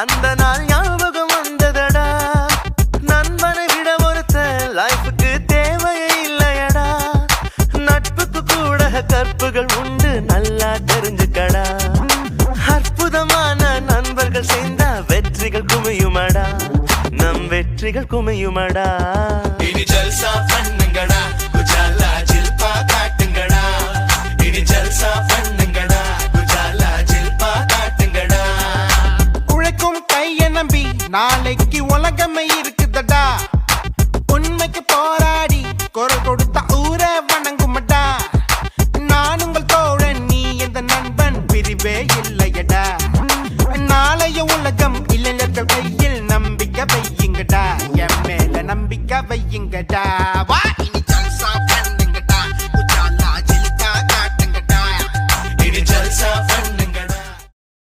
அந்த நாள் ஞாபகம் வந்ததடா. நண்பனை விட ஒருத்த லைஃபுக்கு தேவையே இல்லையடா. நட்புக்கு கூட கற்புகள் உண்டு நல்லா தெரிஞ்சுக்கடா. அற்புதமான நண்பர்கள் சேர்ந்தா வெற்றிகள் குமியுமடா. நம் வெற்றிகள் குமியுமடா. இனி ஜல்சா நாளைக்கு உலகமே இருக்குதடா. உண்மைக்கு போராடி குரல் கொடுத்த ஊரை வணங்குமடா. நான் உங்கள் தோழன் நீ எந்த நண்பன் பிரிவே இல்லையடா. நாளைய உலகம் இளைஞர்கள் கையில் நம்பிக்கை வையுங்கடா. என் மேல நம்பிக்கை வையுங்கடா. வா